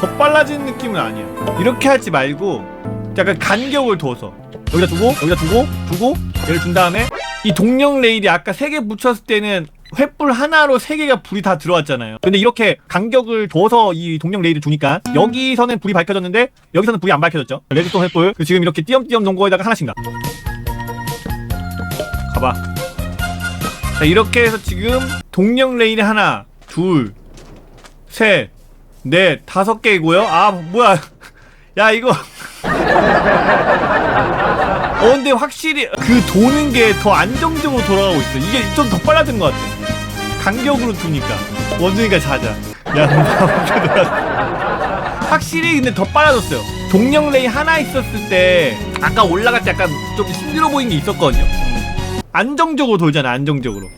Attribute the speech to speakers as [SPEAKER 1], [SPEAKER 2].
[SPEAKER 1] 더 빨라지는 느낌은 아니야 이렇게 하지 말고 약간 간격을 둬서 여기다 두고 여기다 두고 두고 얘를 준 다음에 이 동력 레일이 아까 세 개 붙였을 때는 횃불 하나로 세 개가 불이 다 들어왔잖아요. 근데 이렇게 간격을 둬서 이 동력 레일을 주니까 여기서는 불이 밝혀졌는데 여기서는 불이 안 밝혀졌죠. 레드스톤 횃불 그리고 지금 이렇게 띄엄띄엄 놓은 거에다가 하나씩 나. 가봐. 자 이렇게 해서 지금 동력 레일이 하나, 둘, 셋, 넷, 다섯 개이고요. 아 뭐야? 야 이거. 어 근데 확실히 그 도는 게 더 안정적으로 돌아가고 있어. 이게 좀 더 빨라진 것 같아. 간격으로 두니까. 원준이가 자자. 야 확실히 근데 더 빨라졌어요. 동력 레이 하나 있었을 때 아까 올라갈 때 약간 좀 힘들어 보이는 게 있었거든요. 안정적으로 돌잖아 안정적으로